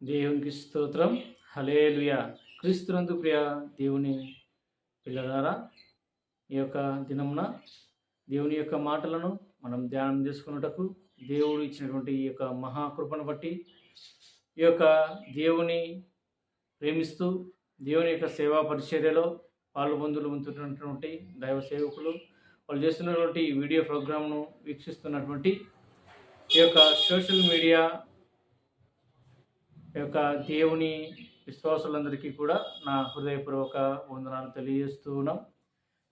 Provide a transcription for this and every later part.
దేవునికి స్తోత్రం. హలేలుయ క్రీస్తునందు ప్రియ దేవుని పిల్లలారా ఈ యొక్క దినమున దేవుని యొక్క మాటలను మనం ధ్యానం చేసుకున్నటకు దేవుడు ఇచ్చినటువంటి ఈ యొక్క మహాకృపను బట్టి ఈ యొక్క దేవుని ప్రేమిస్తూ దేవుని యొక్క సేవా పరిచర్యలో పాల్గొందులు ఉంటున్నటువంటి దైవ సేవకులు వాళ్ళు చేస్తున్నటువంటి వీడియో ప్రోగ్రామ్ను వీక్షిస్తున్నటువంటి ఈ యొక్క సోషల్ మీడియా యొక్క దేవుని విశ్వాసులందరికీ కూడా నా హృదయపూర్వక వందనాలు తెలియజేస్తూ ఉన్నాం.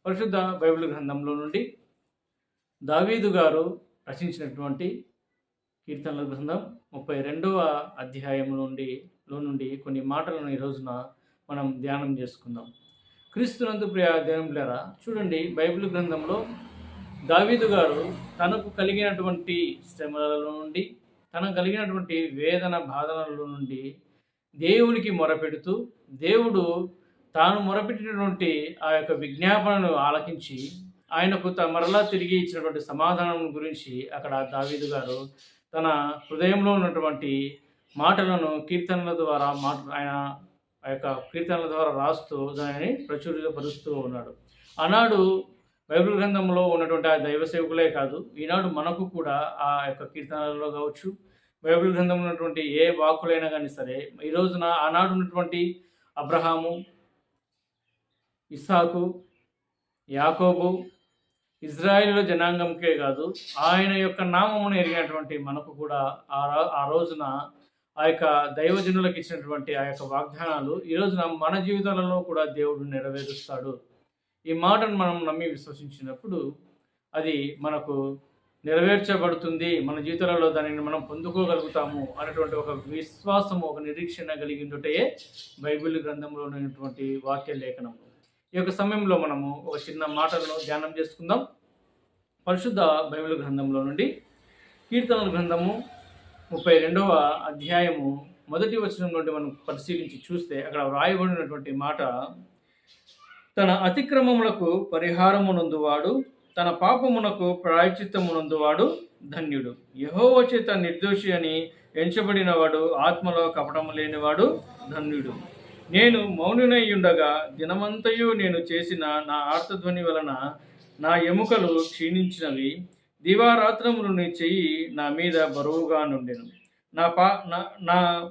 పరిశుద్ధ బైబిల్ గ్రంథంలో నుండి దావీదు గారు రచించినటువంటి కీర్తనల గ్రంథం ముప్పై రెండవ అధ్యాయం నుండి లో నుండి కొన్ని మాటలను ఈ రోజున మనం ధ్యానం చేసుకుందాం. క్రీస్తునందు ప్రియ దేవులారా చూడండి బైబిల్ గ్రంథంలో దావీదు గారు తనకు కలిగినటువంటి శ్రమల నుండి తనకు కలిగినటువంటి వేదన బాధనల నుండి దేవునికి మొరపెడుతూ దేవుడు తాను మొరపెట్టినటువంటి ఆ యొక్క విజ్ఞాపనను ఆలకించి ఆయనకు త మరలా తిరిగి ఇచ్చినటువంటి సమాధానం గురించి అక్కడ దావీదు గారు తన హృదయంలో ఉన్నటువంటి మాటలను కీర్తనల ద్వారా మాట ఆయన ఆ యొక్క కీర్తనల ద్వారా రాస్తూ దానిని ప్రచురితపరుస్తూ ఉన్నాడు. ఆనాడు బైబిల్ గ్రంథంలో ఉన్నటువంటి ఆ దైవ సేవకులే కాదు ఈనాడు మనకు కూడా ఆ యొక్క కీర్తనలలో కావచ్చు బైబిల్ గ్రంథంలో ఉన్నటువంటి ఏ వాక్కులైనా కానీ సరే ఈ రోజున ఆనాడు ఉన్నటువంటి అబ్రహాము ఇస్సాకు యాకోబు ఇజ్రాయిల్ జనాంగంకే కాదు ఆయన యొక్క నామమును ఎరిగినటువంటి మనకు కూడా ఆ రా- ఆ రోజున ఆ యొక్క దైవజనులకు ఇచ్చినటువంటి ఆ యొక్క వాగ్దానాలు ఈ రోజున మన జీవితాలలో కూడా దేవుడు నెరవేరుస్తాడు. ఈ మాటను మనం నమ్మి విశ్వసించినప్పుడు అది మనకు నెరవేర్చబడుతుంది. మన జీవితాలలో దానిని మనం పొందుకోగలుగుతాము అనేటువంటి ఒక విశ్వాసము ఒక నిరీక్షణ కలిగి ఉంటే బైబిల్ గ్రంథంలో ఉన్నటువంటి వాక్య లేఖనం. ఈ యొక్క సమయంలో మనము ఒక చిన్న మాటలను ధ్యానం చేసుకుందాం. పరిశుద్ధ బైబిల్ గ్రంథంలో నుండి కీర్తనల గ్రంథము ముప్పై రెండవ అధ్యాయము మొదటి వచనం నుండి మనం పరిశీలించి చూస్తే అక్కడ వ్రాయబడినటువంటి మాట తన అతిక్రమములకు పరిహారమునందువాడు తన పాపమునకు ప్రాయచిత్తమునందువాడు ధన్యుడు. యహోవ చేత నిర్దోషి అని ఎంచబడినవాడు ఆత్మలో కపటము లేనివాడు ధన్యుడు. నేను మౌనునై ఉండగా దినమంతయు నేను చేసిన నా ఆర్తధ్వని వలన నా ఎముకలు క్షీణించినవి. దివారాత్రములు నీ చెయ్యి నా మీద బరువుగా నుండెను. నా పా నా నా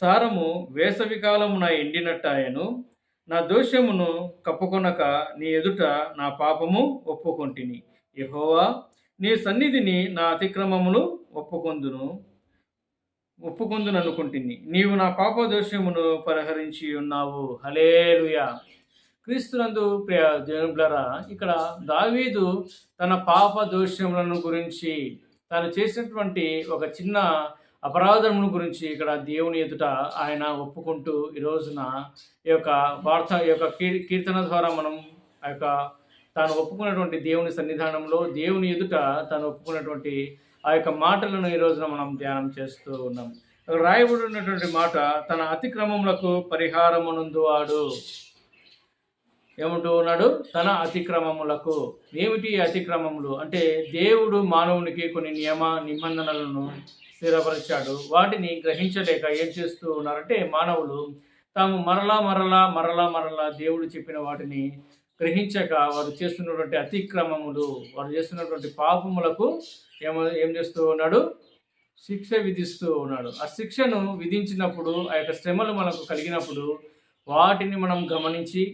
సారము వేసవి కాలమున ఎండినట్టాయను. నా దోషమును కప్పుకొనక నీ ఎదుట నా పాపము ఒప్పుకొంటిని. యహోవా నీ సన్నిధిని నా అతిక్రమమును ఒప్పుకొందును ఒప్పుకొందుననుకుంటుని. నీవు నా పాప దోషమును పరిహరించి ఉన్నావు. హలేలుయా క్రీస్తునందు ప్రియ దేవులరా ఇక్కడ దావీదు తన పాప దోషములను గురించి తాను చేసినటువంటి ఒక చిన్న అపరాధమును గురించి ఇక్కడ దేవుని ఎదుట ఆయన ఒప్పుకుంటూ ఈ రోజున ఈ యొక్క వార్త ఈ యొక్క కీర్ కీర్తన ద్వారా మనం ఆ యొక్క తాను ఒప్పుకున్నటువంటి దేవుని సన్నిధానంలో దేవుని ఎదుట తాను ఒప్పుకున్నటువంటి ఆ యొక్క మాటలను ఈ రోజున మనం ధ్యానం చేస్తూ ఉన్నాం. అక్కడ రాయబడి ఉన్నటువంటి మాట తన అతిక్రమములకు పరిహారమునందువాడు ఏమంటూ ఉన్నాడు? తన అతిక్రమములకు. ఏమిటి అతిక్రమములు? అంటే దేవుడు మానవునికి కొన్ని నియమ నిబంధనలను స్థిరపరిచాడు. వాటిని గ్రహించలేక ఏం చేస్తూ ఉన్నారంటే మానవులు తాము మరలా మరలా మరలా మరలా దేవుడు చెప్పిన వాటిని గ్రహించక వారు చేస్తున్నటువంటి అతిక్రమములు వారు చేస్తున్నటువంటి పాపములకు ఏమ ఏం చేస్తూ ఉన్నాడు? శిక్ష విధిస్తూ ఉన్నాడు. ఆ శిక్షను విధించినప్పుడు ఆ యొక్క శ్రమలు మనకు కలిగినప్పుడు వాటిని మనం గమనించి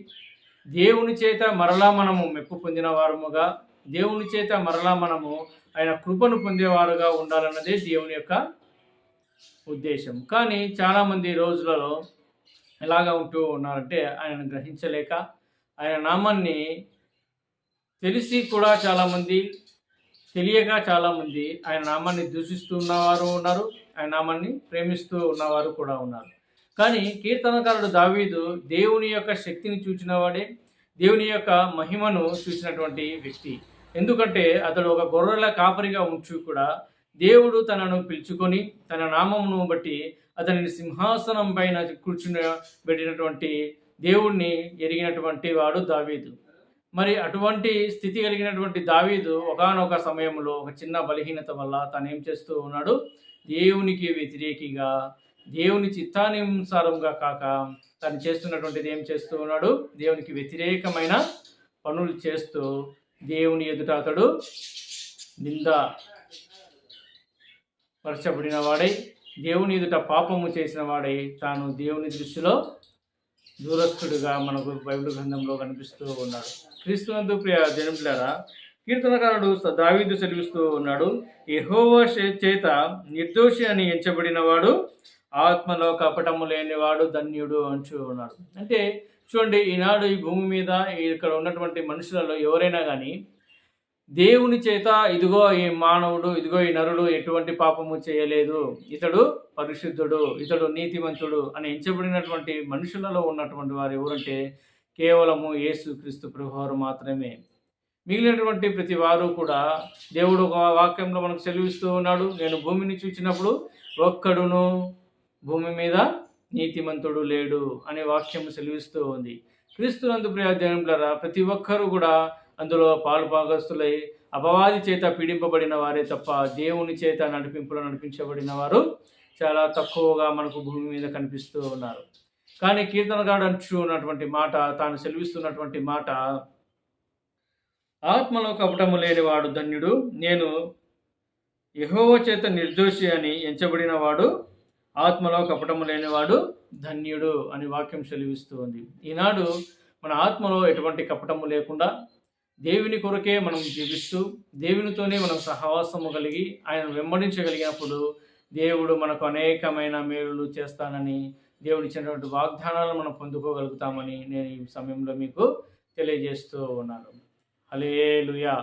దేవుని చేత మరలా మనము మెప్పు పొందిన వారముగా దేవుని చేత మరలా మనము ఆయన కృపను పొందేవారుగా ఉండాలన్నదే దేవుని యొక్క ఉద్దేశం. కానీ చాలామంది రోజులలో ఎలాగా ఉంటూ ఉన్నారంటే ఆయనను గ్రహించలేక ఆయన నామాన్ని తెలిసి కూడా చాలామంది తెలియక చాలామంది ఆయన నామాన్ని దూషిస్తూ ఉన్నవారు ఉన్నారు ఆయన నామాన్ని ప్రేమిస్తూ ఉన్నవారు కూడా ఉన్నారు. కానీ కీర్తనకారుడు దావీదు దేవుని యొక్క శక్తిని చూచినవాడే దేవుని యొక్క మహిమను చూసినటువంటి వ్యక్తి. ఎందుకంటే అతడు ఒక గొర్రెల కాపరిగా ఉంచు కూడా దేవుడు తనను పిలుచుకొని తన నామమును బట్టి అతనిని సింహాసనం పైన కూర్చుని పెట్టినటువంటి దేవుణ్ణి ఎరిగినటువంటి వాడు దావీదు. మరి అటువంటి స్థితి కలిగినటువంటి దావీదు ఒకానొక సమయంలో ఒక చిన్న బలహీనత వల్ల తను ఏం చేస్తూ ఉన్నాడు? దేవునికి వ్యతిరేకిగా దేవుని చిత్తానుసారంగా కాక తను చేస్తున్నటువంటిది ఏం చేస్తూ ఉన్నాడు? దేవునికి వ్యతిరేకమైన పనులు చేస్తూ దేవుని ఎదుట అతడు నింద పరచబడిన వాడై దేవుని ఎదుట పాపము చేసిన వాడై తాను దేవుని దృష్టిలో దూరస్థుడిగా మనకు బైబిల్ గ్రంథంలో కనిపిస్తూ ఉన్నాడు. క్రీస్తునందు ప్రియ జనములారా కీర్తనకారుడు దావీదు సెలవిస్తూ ఉన్నాడు ఎహోవా చేత నిర్దోషి అని ఎంచబడిన వాడు ఆత్మలో కపటము లేనివాడు ధన్యుడు అంటూ ఉన్నాడు. అంటే చూడండి ఈనాడు ఈ భూమి మీద ఇక్కడ ఉన్నటువంటి మనుషులలో ఎవరైనా కానీ దేవుని చేత ఇదిగో ఈ మానవుడు ఇదిగో ఈ నరుడు ఎటువంటి పాపము చేయలేదు. ఇతడు పరిశుద్ధుడు ఇతడు నీతిమంతుడు అని ఎంచబడినటువంటి మనుషులలో ఉన్నటువంటి వారు ఎవరంటే కేవలము యేసు క్రీస్తు ప్రభువారు మాత్రమే. మిగిలినటువంటి ప్రతి వారు కూడా దేవుడు ఒక వాక్యంలో మనకు సెలవిస్తూ ఉన్నాడు నేను భూమిని చూచినప్పుడు ఒక్కడును భూమి మీద నీతిమంతుడు లేడు అనే వాక్యం సెలవిస్తూ ఉంది. క్రీస్తునందు ప్రయోజనంలరా ప్రతి ఒక్కరూ కూడా అందులో పాలు భాగస్తులై అపవాది చేత పీడింపబడిన వారే తప్ప దేవుని చేత నడిపింపులో నడిపించబడిన వారు చాలా తక్కువగా మనకు భూమి మీద కనిపిస్తూ ఉన్నారు. కానీ కీర్తనగాడు అంటూ ఉన్నటువంటి మాట తాను సెలవిస్తున్నటువంటి మాట ఆత్మలో కపటము లేనివాడు ధన్యుడు నేను యహోవ చేత నిర్దోషి అని ఎంచబడిన వాడు ఆత్మలో కపటము లేనివాడు ధన్యుడు అని వాక్యం సెలవిస్తూ ఉంది. ఈనాడు మన ఆత్మలో ఎటువంటి కపటము లేకుండా దేవుని కొరకే మనం జీవిస్తూ దేవునితోనే మనం సహవాసము కలిగి ఆయన వెంబడించగలిగినప్పుడు దేవుడు మనకు అనేకమైన మేలులు చేస్తానని దేవుడు ఇచ్చినటువంటి వాగ్దానాలను మనం పొందుకోగలుగుతామని నేను ఈ సమయంలో మీకు తెలియజేస్తూ ఉన్నాను. హలేలుయా